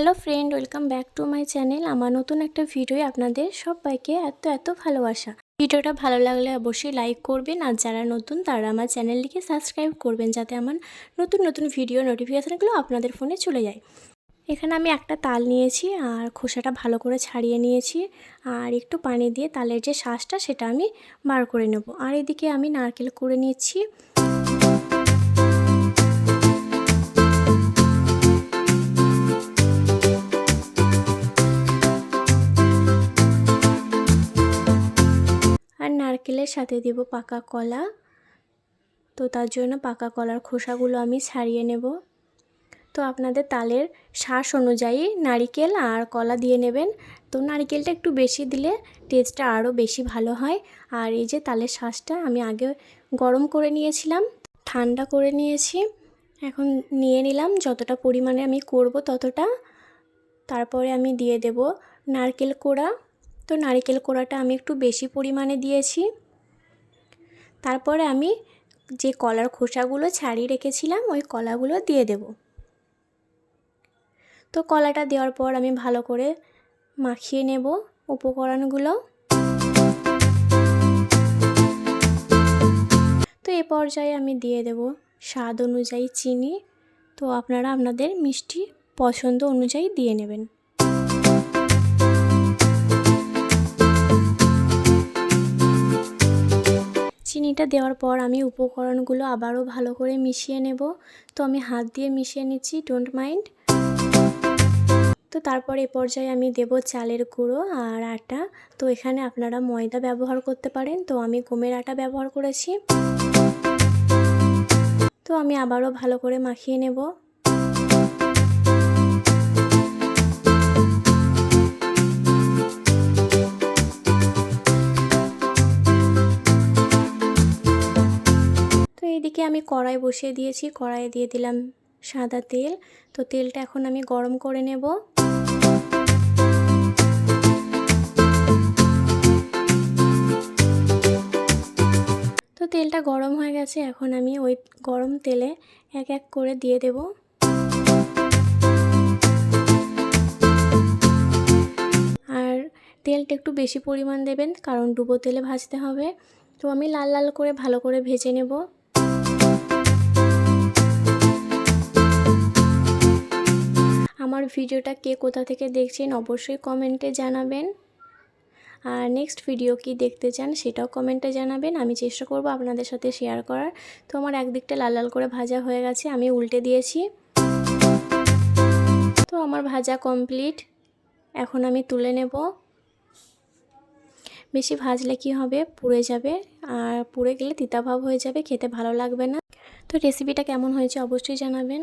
Hello friend, welcome back to my channel. আমার নতুন একটা ভিডিওয়ে আপনাদের সবাইকে এত এত ভালোবাসা। ভিডিওটা ভালো লাগলে অবশ্যই লাইক করবেন আর যারা নতুন তারা আমার চ্যানেলটিকে সাবস্ক্রাইব করবেন যাতে আমার নতুন নতুন ভিডিও নোটিফিকেশানগুলো আপনাদের ফোনে চলে যায়। এখানে আমি একটা তাল নিয়েছি আর খোসাটা ভালো করে ছাড়িয়ে নিয়েছি আর একটু পানি দিয়ে তালের যে শ্বাসটা সেটা আমি বার করে নেব। আর এদিকে আমি নারকেল করে নিচ্ছি। নারকেলের সাথে দেব পাকা কলা। তো তার জন্য পাকা কলার খোসাগুলো আমি ছাড়িয়ে নেব। তো আপনাদের তালের শ্বাস অনুযায়ী নারিকেল আর কলা দিয়ে নেবেন। তো নারিকেলটা একটু বেশি দিলে টেস্টটা আরও বেশি ভালো হয়। আর এই যে তালের শ্বাসটা আমি আগে গরম করে নিয়েছিলাম, ঠান্ডা করে নিয়েছি। এখন নিয়ে নিলাম, যতটা পরিমাণে আমি করব ততটা। তারপরে আমি দিয়ে দেব নারকেল কোড়া। তো নারিকেল কোড়াটা আমি একটু বেশি পরিমাণে দিয়েছি। তারপরে আমি যে কলার খোসাগুলো ছাড়িয়ে রেখেছিলাম, ওই কলাগুলো দিয়ে দেব। তো কলাটা দেওয়ার পর আমি ভালো করে মাখিয়ে নেব উপকরণগুলো। তো এ পর্যায়ে আমি দিয়ে দেব স্বাদ অনুযায়ী চিনি। তো আপনারা আপনাদের মিষ্টি পছন্দ অনুযায়ী দিয়ে নেবেন। চিনিটা দেওয়ার পর আমি উপকরণগুলো আবারও ভালো করে মিশিয়ে নেব। তো আমি হাত দিয়ে মিশিয়ে নিচ্ছি ডোন্ট মাইন্ড তো তারপর এ পর্যায়ে আমি দেব চালের গুঁড়ো আর আটা। তো এখানে আপনারা ময়দা ব্যবহার করতে পারেন। তো আমি গমের আটা ব্যবহার করেছি। তো আমি আবারও ভালো করে মাখিয়ে নেব। তো এইদিকে আমি কড়াই বসিয়ে দিয়েছি, কড়াইয়ে দিয়ে দিলাম সাদা তেল। তো তেলটা এখন আমি গরম করে নেব। তো তেলটা গরম হয়ে গেছে, এখন আমি ওই গরম তেলে এক এক করে দিয়ে দেব। আর তেলটা একটু বেশি পরিমাণ দেবেন, কারণ ডুবো তেলে ভাজতে হবে। তো আমি লাল লাল করে ভালো করে ভেজে নেব। আমার ভিডিওটা কে কোথা থেকে দেখছেন অবশ্যই কমেন্টে জানাবেন। আর নেক্সট ভিডিও কি দেখতে চান সেটাও কমেন্টে জানাবেন। আমি চেষ্টা করব আপনাদের সাথে শেয়ার করার। তো আমার একদিকটা লাল লাল করে ভাজা হয়ে গেছে, আমি উল্টে দিয়েছি। তো আমার ভাজা কমপ্লিট। এখন আমি তুলে নেব। বেশি ভাজলে কি হবে? পুড়ে যাবে। আর পুড়ে গেলে তিতাভাব হয়ে যাবে, খেতে ভালো লাগবে না। তো রেসিপিটা কেমন হয়েছে অবশ্যই জানাবেন।